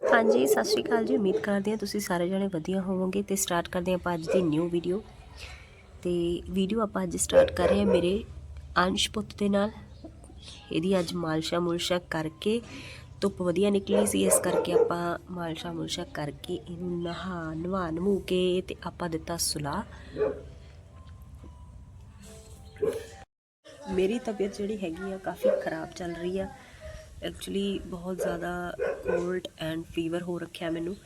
ਹਾਂਜੀ, ਸਤਿ ਸ਼੍ਰੀ ਅਕਾਲ ਜੀ। ਉਮੀਦ ਕਰਦੇ ਹਾਂ ਤੁਸੀਂ ਸਾਰੇ ਜਣੇ ਵਧੀਆ ਹੋਵੋਗੇ ਤੇ ਸਟਾਰਟ ਕਰਦੇ ਹਾਂ ਆਪਾਂ ਅੱਜ ਦੀ ਨਿਊ ਵੀਡੀਓ ਤੇ ਵੀਡੀਓ ਆਪਾਂ ਅੱਜ ਸਟਾਰਟ ਕਰ ਰਹੇ ਹਾਂ ਮੇਰੇ ਅੰਸ਼ ਪੁੱਤ ਦੇ ਨਾਲ। ਇਹਦੀ ਅੱਜ ਮਾਲਸ਼ਾ ਮੁਲਸ਼ਾ ਕਰਕੇ ਧੁੱਪ ਵਧੀਆ ਨਿਕਲੀ ਸੀ, ਇਸ ਕਰਕੇ ਆਪਾਂ ਮਾਲਸ਼ਾ ਮੁਲਸ਼ਾ ਕਰਕੇ ਇਹਨੂੰ ਨਹਾ, ਨਵਾ, ਨਮੂ ਕੇ ਤੇ ਆਪਾਂ ਦਿੱਤਾ ਸੁਲਾ ਮੇਰੀ ਤਬੀਅਤ ਜਿਹੜੀ ਹੈਗੀ ਆ, ਕਾਫੀ ਖਰਾਬ ਚੱਲ ਰਹੀ ਆ। ਐਕਚੁਅਲੀ ਬਹੁਤ ਜ਼ਿਆਦਾ ਕੋਲਡ ਐਂਡ ਫੀਵਰ ਹੋ ਰੱਖਿਆ ਮੈਨੂੰ।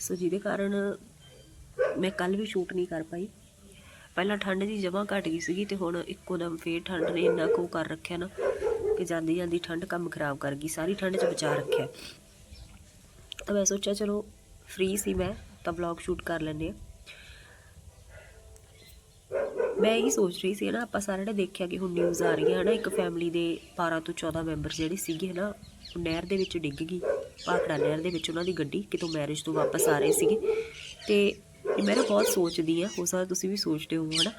ਸੋ ਜਿਹਦੇ ਕਾਰਨ ਮੈਂ ਕੱਲ ਵੀ ਸ਼ੂਟ ਨਹੀਂ ਕਰ ਪਾਈ। ਪਹਿਲਾਂ ਠੰਡ ਦੀ ਜਮਾ ਘਟ ਗਈ ਸੀਗੀ ਤੇ ਹੁਣ ਇੱਕੋ ਦਮ ਫੇਰ ਠੰਡ ਨੇ ਇੰਨਾ ਕੁ ਕਰ ਰੱਖਿਆ ਨਾ ਕਿ ਜਾਂਦੀ ਜਾਂਦੀ ਠੰਡ ਕੰਮ ਖਰਾਬ ਕਰ ਗਈ, ਸਾਰੀ ਠੰਡ 'ਚ ਬਚਾ ਰੱਖਿਆ। ਤਾਂ ਮੈਂ ਸੋਚਿਆ ਚਲੋ ਫ੍ਰੀ ਸੀ ਮੈਂ, ਤਾਂ ਵਲੌਗ ਸ਼ੂਟ ਕਰ ਲੈਂਦੇ ਆ ਮੈਂ ਇਹੀ ਸੋਚ ਰਹੀ ਸੀ ਨਾ ਆਪਾਂ ਸਾਰਿਆਂ ਨੇ ਦੇਖਿਆ ਕਿ ਹੁਣ ਨਿਊਜ਼ ਆ ਰਹੀ ਹੈ ਨਾ ਇੱਕ ਫੈਮਿਲੀ ਦੇ 12 ਤੋਂ 14 ਮੈਂਬਰ ਜਿਹੜੇ ਸੀਗੇ ਨਾ ਉਹ ਨਹਿਰ ਦੇ ਵਿੱਚ ਡਿੱਗ ਗਈ, ਭਾਖੜਾ ਨਹਿਰ ਦੇ ਵਿੱਚ ਉਹਨਾਂ ਦੀ ਗੱਡੀ, ਕਿਤੋਂ ਮੈਰਿਜ ਤੋਂ ਵਾਪਸ ਆ ਰਹੇ ਸੀਗੇ। ਤੇ ਮੈਂ ਨਾ ਬਹੁਤ ਸੋਚਦੀ ਆ ਹੋ ਸਕਦਾ ਤੁਸੀਂ ਵੀ ਸੋਚਦੇ ਹੋ ਹਨਾ,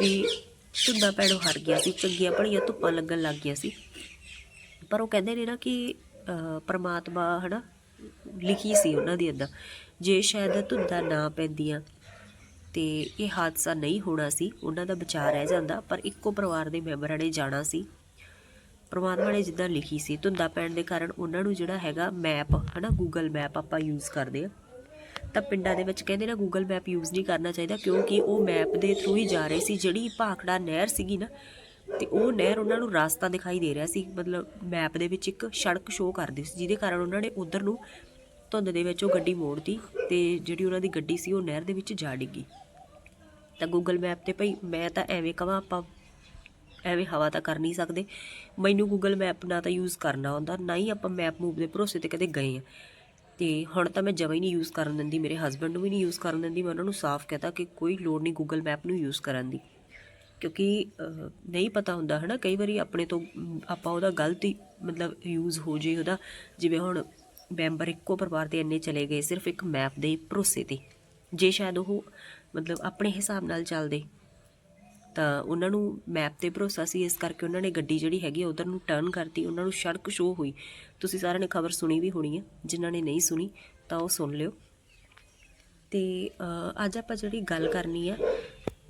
ਵੀ ਧੁੰਦਾ ਪੈਣੋਂ ਹਰ ਗਿਆ ਸੀ, ਚੰਗੀਆਂ ਭਲੀਆਂ ਧੁੱਪਾਂ ਲੱਗਣ ਲੱਗ ਗਿਆ ਸੀ। ਪਰ ਉਹ ਕਹਿੰਦੇ ਨੇ ਨਾ ਕਿ ਪਰਮਾਤਮਾ ਪ੍ਰਮਾਤਮਾ, ਹਨਾ, ਲਿਖੀ ਸੀ ਉਹਨਾਂ ਦੀ ਅੰਦਰ ਜੇ ਸ਼ਾਇਦ ਧੁੰਦਾ ਨਾ ਪੈਂਦੀਆਂ ਤੇ ਇਹ ਹਾਦਸਾ ਨਹੀਂ ਹੋਣਾ ਸੀ। ਉਹਨਾਂ ਦਾ ਬਚਾਅ ਰਹਿ ਜਾਂਦਾ, ਪਰ ਇੱਕੋ ਪਰਿਵਾਰ ਦੇ ਮੈਂਬਰਾਂ ਨੇ ਜਾਣਾ ਸੀ। ਪਰਮਾਤਮਾ ਨੇ ਜਿੱਦਾਂ ਲਿਖੀ ਸੀ, ਧੁੰਦਾ ਪੈਣ ਦੇ ਕਾਰਨ ਉਹਨਾਂ ਨੂੰ ਜਿਹੜਾ ਹੈਗਾ ਮੈਪ ਹਨਾ ਗੂਗਲ ਮੈਪ ਆਪਾਂ ਯੂਜ਼ ਕਰਦੇ ਆ ਤਾਂ ਪਿੰਡਾਂ ਦੇ ਵਿੱਚ ਕਹਿੰਦੇ ਨਾ ਗੂਗਲ ਮੈਪ ਯੂਜ਼ ਨਹੀਂ ਕਰਨਾ ਚਾਹੀਦਾ, ਕਿਉਂਕਿ ਉਹ ਮੈਪ ਦੇ ਥਰੂ ਹੀ ਜਾ ਰਹੇ ਸੀ। ਜਿਹੜੀ ਭਾਖੜਾ ਨਹਿਰ ਸੀਗੀ ਨਾ, ਤੇ ਉਹ ਨਹਿਰ ਉਹਨਾਂ ਨੂੰ ਰਸਤਾ ਦਿਖਾਈ ਦੇ ਰਿਹਾ ਸੀ। ਮਤਲਬ ਮੈਪ ਦੇ ਵਿੱਚ ਇੱਕ ਸੜਕ ਸ਼ੋਅ ਕਰਦੀ ਸੀ, ਜਿਹਦੇ ਕਾਰਨ ਉਹਨਾਂ ਨੇ ਉਧਰ ਨੂੰ ਧੁੰਦ ਦੇ ਵਿੱਚ ਉਹ ਗੱਡੀ ਮੋੜਤੀ ਤੇ ਜਿਹੜੀ ਉਹਨਾਂ ਦੀ ਗੱਡੀ ਸੀ, ਉਹ ਨਹਿਰ ਦੇ ਵਿੱਚ ਜਾ ਡਿੱਗੀ। ਤਾਂ ਗੂਗਲ ਮੈਪ ਤੇ ਭਈ ਮੈਂ ਤਾਂ ਐਵੇਂ ਕਹਾਂ ਆਪਾਂ, ਐਵੇਂ ਹਵਾ ਤਾਂ ਕਰ ਨਹੀਂ ਸਕਦੇ। ਮੈਨੂੰ ਗੂਗਲ ਮੈਪ ਨਾ ਤਾਂ ਯੂਜ਼ ਕਰਨਾ ਆਉਂਦਾ, ਨਾ ਹੀ ਆਪਾਂ ਮੈਪ ਮੂਵ ਦੇ ਭਰੋਸੇ ਤੇ ਕਦੇ ਗਏ ਆ। ਤੇ ਹੁਣ ਤਾਂ ਮੈਂ ਜਮਾਂ ਹੀ ਨਹੀਂ ਯੂਜ਼ ਕਰਨ ਦਿੰਦੀ, ਮੇਰੇ ਹਸਬੰਡ ਨੂੰ ਵੀ ਨਹੀਂ ਯੂਜ਼ ਕਰਨ ਦਿੰਦੀ, ਮੈਂ ਉਹਨਾਂ ਨੂੰ ਸਾਫ਼ ਕਹਤਾ ਕਿ ਕੋਈ ਲੋੜ ਨਹੀਂ ਗੂਗਲ ਮੈਪ ਨੂੰ ਯੂਜ਼ ਕਰਨ ਦੀ। ਕਿਉਂਕਿ ਨਹੀਂ ਪਤਾ ਹੁੰਦਾ ਹੈ ਨਾ ਕਈ ਵਾਰੀ ਆਪਣੇ ਤੋਂ ਆਪਾਂ ਉਹਦਾ ਗਲਤ ਹੀ, ਮਤਲਬ ਯੂਜ਼ ਹੋ ਜੇ ਉਹਦਾ। ਜਿਵੇਂ ਹੁਣ ਮੈਂਬਰ ਇੱਕੋ ਪਰਿਵਾਰ ਦੇ ਇੰਨੇ ਚਲੇ ਗਏ, ਸਿਰਫ ਇੱਕ ਮੈਪ ਦੇ ਭਰੋਸੇ ਤੇ। ਜੇ ਸ਼ਾਇਦ ਉਹ ਮਤਲਬ ਆਪਣੇ ਹਿਸਾਬ ਨਾਲ ਚੱਲਦੇ, ਤਾਂ ਉਹਨਾਂ ਨੂੰ ਮੈਪ ਤੇ ਭਰੋਸਾ ਸੀ, ਇਸ ਕਰਕੇ ਉਹਨਾਂ ਨੇ ਗੱਡੀ ਜਿਹੜੀ ਹੈਗੀ ਆ ਉਧਰ ਨੂੰ ਟਰਨ ਕਰਤੀ, ਉਹਨਾਂ ਨੂੰ ਸੜਕ ਸ਼ੋਅ ਹੋਈ। ਤੁਸੀਂ ਸਾਰਿਆਂ ਨੇ ਖਬਰ ਸੁਣੀ ਵੀ ਹੋਣੀ ਹੈ ਜਿਨ੍ਹਾਂ ਨੇ ਨਹੀਂ ਸੁਣੀ, ਤਾਂ ਉਹ ਸੁਣ ਲਿਓ। ਤੇ ਅੱਜ ਆਪਾਂ ਜਿਹੜੀ ਗੱਲ ਕਰਨੀ ਆ,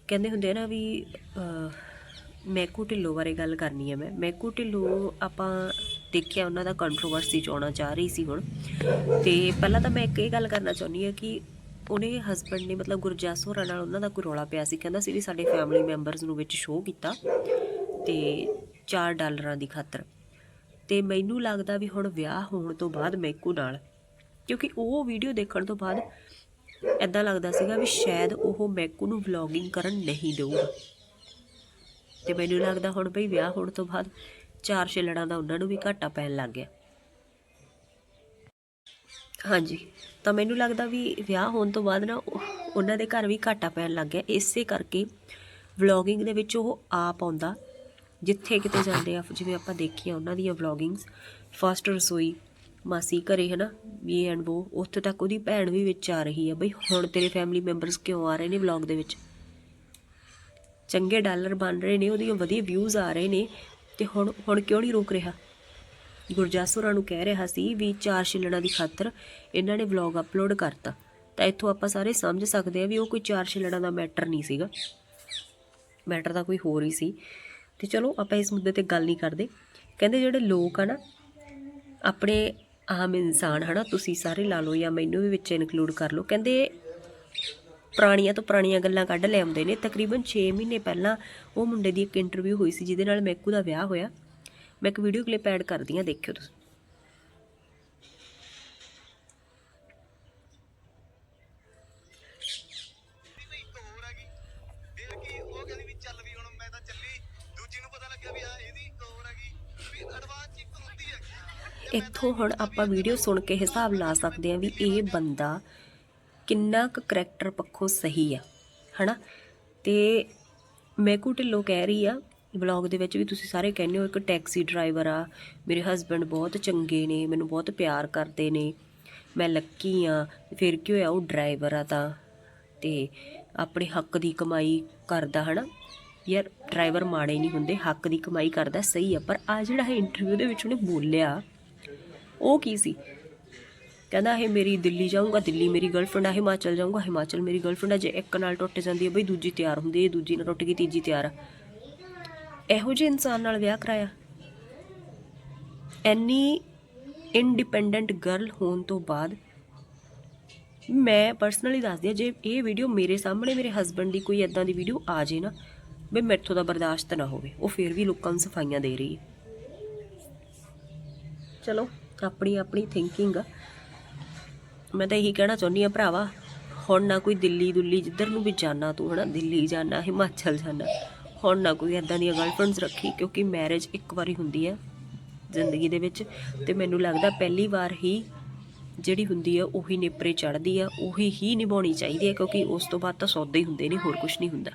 ਕਹਿੰਦੇ ਹੁੰਦੇ ਆ ਨਾ ਵੀ ਮੈਕੂ ਢਿੱਲੋਂ ਬਾਰੇ ਗੱਲ ਕਰਨੀ ਹੈ ਮੈਂ। ਮੈਕੂ ਢਿੱਲੋਂ ਆਪਾਂ ਦੇਖਿਆ ਉਹਨਾਂ ਦਾ ਕੰਟਰੋਵਰਸੀ ਚ ਆਉਣਾ ਚਾਹ ਰਹੀ ਸੀ ਹੁਣ। ਤੇ ਪਹਿਲਾਂ ਤਾਂ ਮੈਂ ਇੱਕ ਇਹ ਗੱਲ ਕਰਨਾ ਚਾਹੁੰਦੀ ਹਾਂ ਕਿ ਉਹਨੇ ਹਸਬੰਡ ਨੇ ਮਤਲਬ ਗੁਰਜਸ ਹੋਰਾਂ ਨਾਲ ਉਹਨਾਂ ਦਾ ਕੋਈ ਰੌਲਾ ਪਿਆ ਸੀ। ਕਹਿੰਦਾ ਸੀ ਵੀ ਸਾਡੇ ਫੈਮਿਲੀ ਮੈਂਬਰਸ ਨੂੰ ਵਿੱਚ ਸ਼ੋਅ ਕੀਤਾ ਤੇ 4 ਡਾਲਰਾਂ ਦੀ ਖਾਤਰ। ਤੇ ਮੈਨੂੰ ਲੱਗਦਾ ਵੀ ਹੁਣ ਵਿਆਹ ਹੋਣ ਤੋਂ ਬਾਅਦ ਮੈਕੂ ਨਾਲ। ਕਿਉਂਕਿ ਉਹ ਵੀਡੀਓ ਦੇਖਣ ਤੋਂ ਬਾਅਦ ਐਦਾਂ ਲੱਗਦਾ ਸੀਗਾ ਵੀ ਸ਼ਾਇਦ ਉਹ ਮੈਕੂ ਨੂੰ ਵਲੌਗਿੰਗ ਕਰਨ ਨਹੀਂ ਦੇਊਗਾ। ਤੇ ਮੈਨੂੰ ਲੱਗਦਾ ਹੁਣ ਭਈ ਵਿਆਹ ਹੋਣ ਤੋਂ ਬਾਅਦ ਚਾਰ ਛਿਲੜਾਂ ਦਾ ਉਹਨਾਂ ਨੂੰ ਵੀ ਘਾਟਾ ਪੈਣ ਲੱਗ ਗਿਆ। ਹਾਂਜੀ। ਤਾਂ ਮੈਨੂੰ ਲੱਗਦਾ ਵੀ ਵਿਆਹ ਹੋਣ ਤੋਂ ਬਾਅਦ ਨਾ ਉਹ- ਉਹਨਾਂ ਦੇ ਘਰ ਵੀ ਘਾਟਾ ਪੈਣ ਲੱਗ ਗਿਆ। ਇਸੇ ਕਰਕੇ ਵਲੌਗਿੰਗ ਦੇ ਵਿੱਚ ਉਹ ਆਪ ਆਉਂਦਾ। ਜਿੱਥੇ ਕਿਤੇ ਜਾਂਦੇ ਆ, ਜਿਵੇਂ ਆਪਾਂ ਦੇਖੀਆਂ ਉਹਨਾਂ ਦੀਆਂ ਵਲੌਗਿੰਗਸ ਫਸਟ ਰਸੋਈ ਮਾਸੀ ਘਰੇ, ਹਨਾ? ਇਹ ਐਂਡ ਉਹ ਉੱਥੇ ਤੱਕ ਉਹਦੀ ਭੈਣ ਵੀ ਵਿੱਚ ਆ ਰਹੀ ਆ। ਬਈ ਹੁਣ ਤੇਰੇ ਫੈਮਿਲੀ ਮੈਂਬਰਸ ਕਿਉਂ ਆ ਰਹੇ ਨੇ ਵਲੌਗ ਦੇ ਵਿੱਚ? ਚੰਗੇ ਡਾਲਰ ਬਣ ਰਹੇ ਨੇ, ਉਹਦੀਆਂ ਵਧੀਆ ਵਿਊਜ਼ ਆ ਰਹੇ ਨੇ। ਤੇ ਹੁਣ ਹੁਣ ਕਿਉਂ ਨਹੀਂ ਰੋਕ ਰਿਹਾ? ਗੁਰਜਸ ਹੋਰਾਂ ਨੂੰ ਕਹਿ ਰਿਹਾ ਸੀ ਵੀ ਚਾਰ ਛਿੱਲਣਾ ਦੀ ਖਾਤਰ ਇਹਨਾਂ ਨੇ ਵਲੌਗ ਅਪਲੋਡ ਕਰਤਾ। ਤਾਂ ਇੱਥੋਂ ਆਪਾਂ ਸਾਰੇ ਸਮਝ ਸਕਦੇ ਆ ਵੀ ਉਹ ਕੋਈ ਚਾਰ ਛਿੱਲਣਾ ਦਾ ਮੈਟਰ ਨਹੀਂ ਸੀਗਾ। ਮੈਟਰ ਤਾਂ ਕੋਈ ਹੋਰ ਹੀ ਸੀ। ਤੇ ਚਲੋ ਆਪਾਂ ਇਸ ਮੁੱਦੇ ਤੇ ਗੱਲ ਨਹੀਂ ਕਰਦੇ। ਕਹਿੰਦੇ ਜਿਹੜੇ ਲੋਕ ਆ ਨਾ, ਆਪਣੇ ਆਮ ਇਨਸਾਨ ਹਨਾ, ਤੁਸੀਂ ਸਾਰੇ ਲਾ ਲਓ ਜਾਂ ਮੈਨੂੰ ਵੀ ਵਿੱਚ ਇਨਕਲੂਡ ਕਰ ਲਓ, ਕਹਿੰਦੇ ਪੁਰਾਣੀਆਂ ਤੋਂ ਪੁਰਾਣੀਆਂ ਗੱਲਾਂ ਕੱਢ ਲਿਆਉਂਦੇ ਨੇ। ਤਕਰੀਬਨ 6 ਮਹੀਨੇ ਪਹਿਲਾਂ ਉਹ ਮੁੰਡੇ ਦੀ ਇੱਕ ਇੰਟਰਵਿਊ ਹੋਈ ਸੀ, ਜਿਹਦੇ ਨਾਲ ਮੈਕੂ ਦਾ ਵਿਆਹ ਹੋਇਆ। ਮੈਂ ਇੱਕ ਵੀਡੀਓ ਕਲਿੱਪ ਐਡ ਕਰਦੀ ਹਾਂ, ਦੇਖਿਓ ਤੁਸੀਂ। ਵੀ ਹੁਣ ਇੱਥੋਂ ਹੁਣ ਆਪਾਂ ਵੀਡੀਓ ਸੁਣ ਕੇ ਹਿਸਾਬ ਲਾ ਸਕਦੇ ਹਾਂ ਵੀ ਇਹ ਬੰਦਾ ਕਿੰਨਾ ਕੁ ਕਰੈਕਟਰ ਪੱਖੋਂ ਸਹੀ ਆ, ਹਨਾ? ਤੇ ਮੈਕੂ ਢਿੱਲੋਂ ਕਹਿ ਰਹੀ ਆ ਵਲੌਗ ਦੇ ਵਿੱਚ ਵੀ ਤੁਸੀਂ ਸਾਰੇ ਕਹਿੰਦੇ ਹੋ ਇੱਕ ਟੈਕਸੀ ਡਰਾਈਵਰ ਆ। ਮੇਰੇ ਹਸਬੰਡ ਬਹੁਤ ਚੰਗੇ ਨੇ, ਮੈਨੂੰ ਬਹੁਤ ਪਿਆਰ ਕਰਦੇ ਨੇ। ਮੈਂ ਲੱਕੀ ਆ, ਫਿਰ ਕੀ ਹੋਇਆ, ਉਹ ਡਰਾਈਵਰ ਆ ਤਾਂ। ਤੇ ਆਪਣੇ ਹੱਕ ਦੀ ਕਮਾਈ ਕਰਦਾ, ਹਨਾ? ਯਾਰ, ਡਰਾਈਵਰ ਮਾੜੇ ਨਹੀਂ ਹੁੰਦੇ, ਹੱਕ ਦੀ ਕਮਾਈ ਕਰਦਾ, ਸਹੀ ਆ। ਪਰ ਆ ਜਿਹੜਾ ਇਹ ਇੰਟਰਵਿਊ ਦੇ ਵਿੱਚ ਉਹਨੇ ਬੋਲਿਆ, ਉਹ ਕੀ ਸੀ? ਕਹਿੰਦਾ, ਇਹ ਮੇਰੀ ਦਿੱਲੀ ਜਾਊਂਗਾ, ਦਿੱਲੀ ਮੇਰੀ ਗਰਲਫ੍ਰੈਂਡ ਆ, ਹਿਮਾਚਲ ਜਾਊਂਗਾ, ਹਿਮਾਚਲ ਮੇਰੀ ਗਰਲਫ੍ਰੈਂਡ ਆ। ਜੇ ਇੱਕ ਨਾਲ ਟੁੱਟ ਜਾਂਦੀ ਹੈ ਬਈ ਦੂਜੀ ਤਿਆਰ ਹੁੰਦੀ ਹੈ ਦੂਜੀ ਨਾਲ ਟੁੱਟ ਗਈ, ਤੀਜੀ ਤਿਆਰ ਆ। ਇਹੋ ਜਿਹੇ ਇਨਸਾਨ ਨਾਲ ਵਿਆਹ ਕਰਾਇਆ। ਐਨੀ ਇੰਡੀਪੈਂਡੈਂਟ ਗਰਲ ਹੋਣ ਤੋਂ ਬਾਅਦ ਮੈਂ ਪਰਸਨਲੀ ਦੱਸਦੀ ਹਾਂ, ਜੇ ਇਹ ਵੀਡੀਓ ਮੇਰੇ ਸਾਹਮਣੇ ਮੇਰੇ ਹਸਬੰਡ ਦੀ ਕੋਈ ਐਦਾਂ ਦੀ ਵੀਡੀਓ ਆ ਜੇ ਨਾ, ਵੀ ਮੈਥੋਂ ਦਾ ਬਰਦਾਸ਼ਤ ਨਾ ਹੋਵੇ, ਉਹ ਫਿਰ ਵੀ ਲੋਕਾਂ ਨੂੰ ਸਫਾਈਆਂ ਦੇ ਰਹੀ ਹੈ। ਚਲੋ, ਆਪਣੀ ਆਪਣੀ ਥਿੰਕਿੰਗ ਆ। ਮੈਂ ਤਾਂ ਇਹੀ ਕਹਿਣਾ ਚਾਹੁੰਦੀ ਆ ਭਰਾਵਾ, ਹੁਣ ਨਾ ਕੋਈ ਦਿੱਲੀ ਦੁੱਲੀ ਜਿੱਧਰ ਨੂੰ ਵੀ ਜਾਣਾ ਤੂੰ, ਹਨਾ, ਦਿੱਲੀ ਜਾਣਾ, ਹਿਮਾਚਲ ਜਾਣਾ ਹੁਣ ਨਾ ਕੋਈ ਐਦਾਂ ਦੀਆਂ ਗਰਲਫ੍ਰੈਂਡਸ ਰੱਖੀ, ਕਿਉਂਕਿ ਮੈਰਿਜ ਇੱਕ ਵਾਰੀ ਹੁੰਦੀ ਹੈ ਜ਼ਿੰਦਗੀ ਦੇ ਵਿੱਚ ਤੇ ਮੈਨੂੰ ਲੱਗਦਾ ਪਹਿਲੀ ਵਾਰ ਹੀ ਜਿਹੜੀ ਹੁੰਦੀ ਆ, ਉਹੀ ਨੇਪਰੇ ਚੜਦੀ ਆ, ਉਹੀ ਹੀ ਨਿਭਾਉਣੀ ਚਾਹੀਦੀ ਹੈ ਕਿਉਂਕਿ ਉਸ ਤੋਂ ਬਾਅਦ ਤਾਂ ਸੌਦੇ ਹੀ ਹੁੰਦੇ ਨੇ, ਹੋਰ ਕੁਝ ਨਹੀਂ ਹੁੰਦਾ।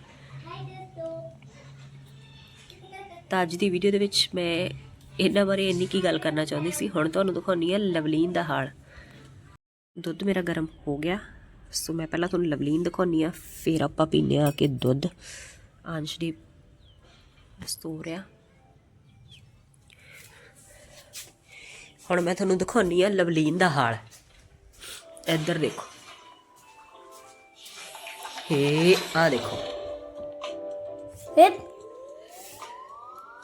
ਤਾਂ ਅੱਜ ਦੀ ਵੀਡੀਓ ਦੇ ਵਿੱਚ ਮੈਂ ਇਹਨਾਂ ਬਾਰੇ ਇੰਨੀ ਕੀ ਗੱਲ ਕਰਨਾ ਚਾਹੁੰਦੀ ਸੀ। ਹੁਣ ਤੁਹਾਨੂੰ ਦਿਖਾਉਣੀ ਹੈ ਲਵਲੀਨ ਦਾ ਹਾਲ। ਦੁੱਧ ਮੇਰਾ ਗਰਮ ਹੋ ਗਿਆ, ਸੋ ਮੈਂ ਪਹਿਲਾਂ ਤੁਹਾਨੂੰ ਲਵਲੀਨ ਦਿਖਾਉਣੀ ਆ, ਫਿਰ ਆਪਾਂ ਪੀਨੇ ਆ ਕੇ ਦੁੱਧ। ਅੰਸ਼ਦੀਪ ਸਤੋ ਰਿਆ ਹੁਣ ਮੈਂ ਤੁਹਾਨੂੰ ਦਿਖਾਉਣੀ ਆ ਲਵਲੀਨ ਦਾ ਹਾਲ। ਇੱਧਰ ਦੇਖੋ। ਹੇ ਆ ਦੇਖੋ।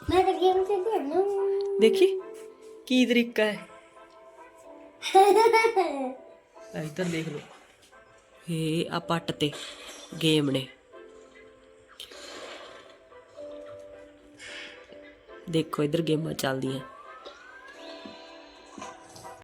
ਮੈਂ ਤਾਂ ਗੇਮ ਦੇਖੀ ਕੀ ਤਰੀਕਾ ਹੈ? ਇੱਧਰ ਦੇਖ ਲਓ। ਹੇ ਆ ਪੱਟ ਤੇ ਗੇਮ ਨੇ। ਦੇਖੋ ਇੱਧਰ ਗੇਮਾਂ ਚੱਲਦੀਆਂ।